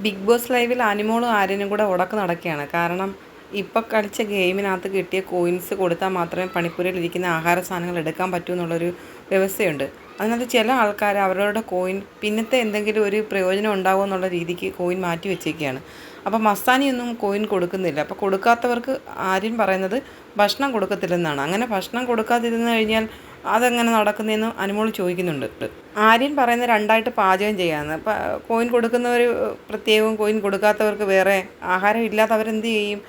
Big boss ലൈവിൽ അനിമോളും ആര്യനും കൂടെ ഉടക്ക് നടക്കുകയാണ്. കാരണം ഇപ്പോൾ കളിച്ച ഗെയിമിനകത്ത് കിട്ടിയ കോയിൻസ് കൊടുത്താൽ മാത്രമേ പണിപ്പുരയിൽ ഇരിക്കുന്ന ആഹാര സാധനങ്ങൾ എടുക്കാൻ പറ്റൂ എന്നുള്ളൊരു വ്യവസ്ഥയുണ്ട്. അതിനകത്ത് ചില ആൾക്കാർ അവരവരുടെ കോയിൻ പിന്നത്തെ എന്തെങ്കിലും ഒരു പ്രയോജനം ഉണ്ടാകുമോ എന്നുള്ള രീതിക്ക് കോയിൻ മാറ്റി വെച്ചേക്കുകയാണ് അപ്പോൾ മസ്താനിയൊന്നും കോയിൻ കൊടുക്കുന്നില്ല. അപ്പോൾ കൊടുക്കാത്തവർക്ക് ആര്യൻ പറയുന്നത് ഭക്ഷണം കൊടുക്കത്തില്ലെന്നാണ്. അങ്ങനെ ഭക്ഷണം കൊടുക്കാതിരുന്നു കഴിഞ്ഞാൽ അതെങ്ങനെ നടക്കുന്നതെന്ന് അനുമോൾ ചോദിക്കുന്നുണ്ട്. ആര്യൻ പറയുന്നത് രണ്ടായിട്ട് പാചകം ചെയ്യാമെന്ന് കോയിൻ കൊടുക്കുന്നവർ പ്രത്യേകവും കോയിൻ കൊടുക്കാത്തവർക്ക് വേറെ ആഹാരം ഇല്ലാത്തവരെന്ത് ചെയ്യും?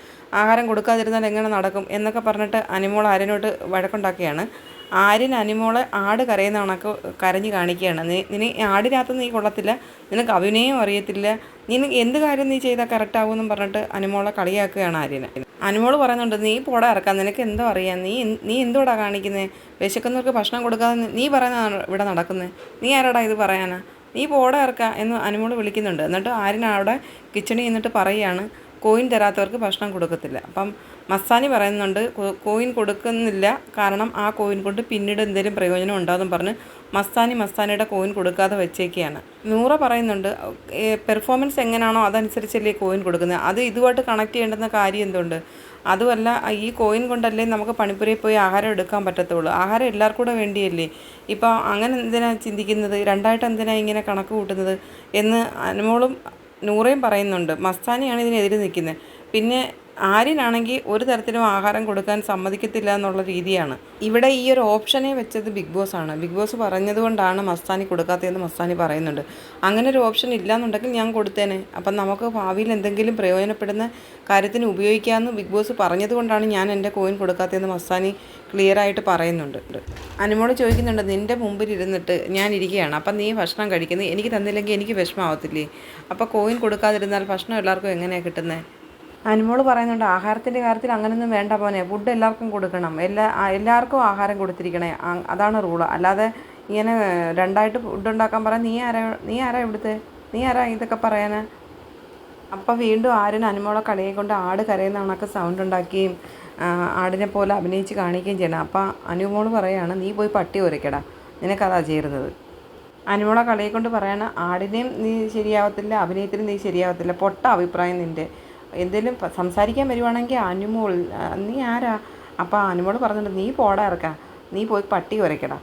ആഹാരം കൊടുക്കാതിരുന്നാൽ എങ്ങനെ നടക്കും? എന്നൊക്കെ പറഞ്ഞിട്ട് അനിമോൾ ആര്യനോട്ട് വഴക്കുണ്ടാക്കിയാണ്. ആര്യൻ അനിമോളെ ആട് കരയുന്ന കണക്ക് കരഞ്ഞ് കാണിക്കുകയാണ്. നീ നിന ആടിനകത്ത് നീ കൊള്ളത്തില്ല. നിനക്ക് അഭിനയം അറിയത്തില്ല. നീ എന്ത് കാര്യം നീ ചെയ്താൽ കറക്റ്റ് ആവുമെന്നും പറഞ്ഞിട്ട് അനിമോളെ കളിയാക്കുകയാണ് ആര്യന് അനുമോൾ പറയുന്നുണ്ട് നീ പോടാ ഇറക്കാം നിനക്ക് എന്തോ അറിയാം. നീ നീ എന്തോടാ കാണിക്കുന്നത് വിശക്കുന്നവർക്ക് ഭക്ഷണം കൊടുക്കാതെ നീ- പറയുന്ന പറയുന്നതാണ് ഇവിടെ നടക്കുന്നത് നീ ആരോടാ ഇത് പറയാനാ? നീ പോടാ ഇറക്കാം എന്ന് അനുമോൾ വിളിക്കുന്നുണ്ട്. എന്നിട്ട് ആര്യൻ അവിടെ കിച്ചണിൽ നിന്നിട്ട് പറയുകയാണ്. കോയിൻ തരാത്തവർക്ക് ഭക്ഷണം കൊടുക്കത്തില്ല. അപ്പം മസ്താനി പറയുന്നുണ്ട് കോയിൻ കൊടുക്കുന്നില്ല. കാരണം ആ കോയിൻ കൊണ്ട് പിന്നീട് എന്തെങ്കിലും പ്രയോജനം ഉണ്ടാകും പറഞ്ഞ് മസ്താനി മസ്താനിയുടെ കോയിൻ കൊടുക്കാതെ വെച്ചേക്കുകയാണ്. നൂറ പറയുന്നുണ്ട് പെർഫോമൻസ് എങ്ങനെയാണോ അതനുസരിച്ചല്ലേ കോയിൻ കൊടുക്കുന്നത്? അത് ഇതുമായിട്ട് കണക്ട് ചെയ്യേണ്ടുന്ന കാര്യം എന്തുകൊണ്ട് അതുമല്ല ഈ കോയിൻ കൊണ്ടല്ലേ നമുക്ക് പണിപ്പുരയിൽ പോയി ആഹാരം എടുക്കാൻ പറ്റത്തുള്ളൂ. ആഹാരം എല്ലാവർക്കും കൂടെ വേണ്ടിയല്ലേ? ഇപ്പോൾ അങ്ങനെ എന്തിനാണ് ചിന്തിക്കുന്നത്? രണ്ടായിട്ട് എന്തിനാണ് ഇങ്ങനെ കണക്ക് കൂട്ടുന്നത്? എന്ന് അനുമോളും നൂറയും പറയുന്നുണ്ട്. മസ്താനിയാണ് ഇതിനെതിരെ നിൽക്കുന്നത് പിന്നെ ആര്യനാണെങ്കിൽ ഒരു തരത്തിലും ആഹാരം കൊടുക്കാൻ സമ്മതിക്കത്തില്ല എന്നുള്ള രീതിയാണ്. ഇവിടെ ഈ ഒരു ഓപ്ഷനെ വെച്ചത് ബിഗ് ബോസ് ആണ്. ബിഗ് ബോസ് പറഞ്ഞതുകൊണ്ടാണ് മസ്താനി കൊടുക്കാത്തതെന്ന് മസ്താനി പറയുന്നുണ്ട്. അങ്ങനെ ഒരു ഓപ്ഷൻ ഇല്ലാന്നുണ്ടെങ്കിൽ ഞാൻ കൊടുത്തേനെ. അപ്പം നമുക്ക് ഭാവിയിൽ എന്തെങ്കിലും പ്രയോജനപ്പെടുന്ന കാര്യത്തിന് ഉപയോഗിക്കാമെന്ന് ബിഗ് ബോസ് പറഞ്ഞതുകൊണ്ടാണ് ഞാൻ എന്റെ കോയിൻ കൊടുക്കാത്തതെന്ന് മസ്താനി ക്ലിയർ ആയിട്ട് പറയുന്നുണ്ട്. അനുമോൾ ചോദിക്കുന്നുണ്ട് നിന്റെ മുമ്പിൽ ഇരുന്നിട്ട് ഞാൻ ഇരിക്കുകയാണ്. അപ്പം നീ ഭക്ഷണം കഴിക്കുന്നത് എനിക്ക് തന്നില്ലെങ്കിൽ എനിക്ക് വിഷമമാവത്തില്ലേ? അപ്പോൾ കോയിൻ കൊടുക്കാതിരുന്നാൽ ഭക്ഷണം എല്ലാവർക്കും എങ്ങനെയാണ് കിട്ടുന്നത് അനുമോൾ പറയുന്നുണ്ട് ആഹാരത്തിന്റെ കാര്യത്തിൽ അങ്ങനെയൊന്നും വേണ്ട പോനെ ഫുഡ് എല്ലാവർക്കും കൊടുക്കണം. എല്ലാ എല്ലാവർക്കും ആഹാരം കൊടുത്തിരിക്കണേ. അതാണ് റൂൾ അല്ലാതെ ഇങ്ങനെ രണ്ടായിട്ട് ഫുഡ് ഉണ്ടാക്കാൻ പറയാൻ നീ ആരാ നീ ആരാ ഇവിടുത്തെ? നീ ആരാ ഇതൊക്കെ പറയാന്? അപ്പോൾ വീണ്ടും ആരും അനുമോളെ കളിയെ കൊണ്ട് ആട് കരയുന്ന കണക്ക് സൗണ്ട് ഉണ്ടാക്കുകയും ആടിനെ പോലെ അഭിനയിച്ച് കാണിക്കുകയും ചെയ്യണം. അപ്പോൾ അനുമോൾ പറയാണ് നീ പോയി പട്ടി ഉരയ്ക്കടാ നിനക്കതാ ചേരുന്നത് അനുമോളെ കളിയെ കൊണ്ട് പറയാണ് ആടിനെയും നീ ശരിയാവത്തില്ല അഭിനയത്തിനും നീ ശരിയാവത്തില്ല. പൊട്ട അഭിപ്രായം നിന്റെ എന്തെങ്കിലും സംസാരിക്കാൻ വരുവാണെങ്കിൽ അനുമോൾ നീ ആരാ? അപ്പോൾ അനുമോൾ പറഞ്ഞിട്ട് നീ പോടാ ഇറക്കാം. നീ പോയി പട്ടി ഉരയ്ക്കടാ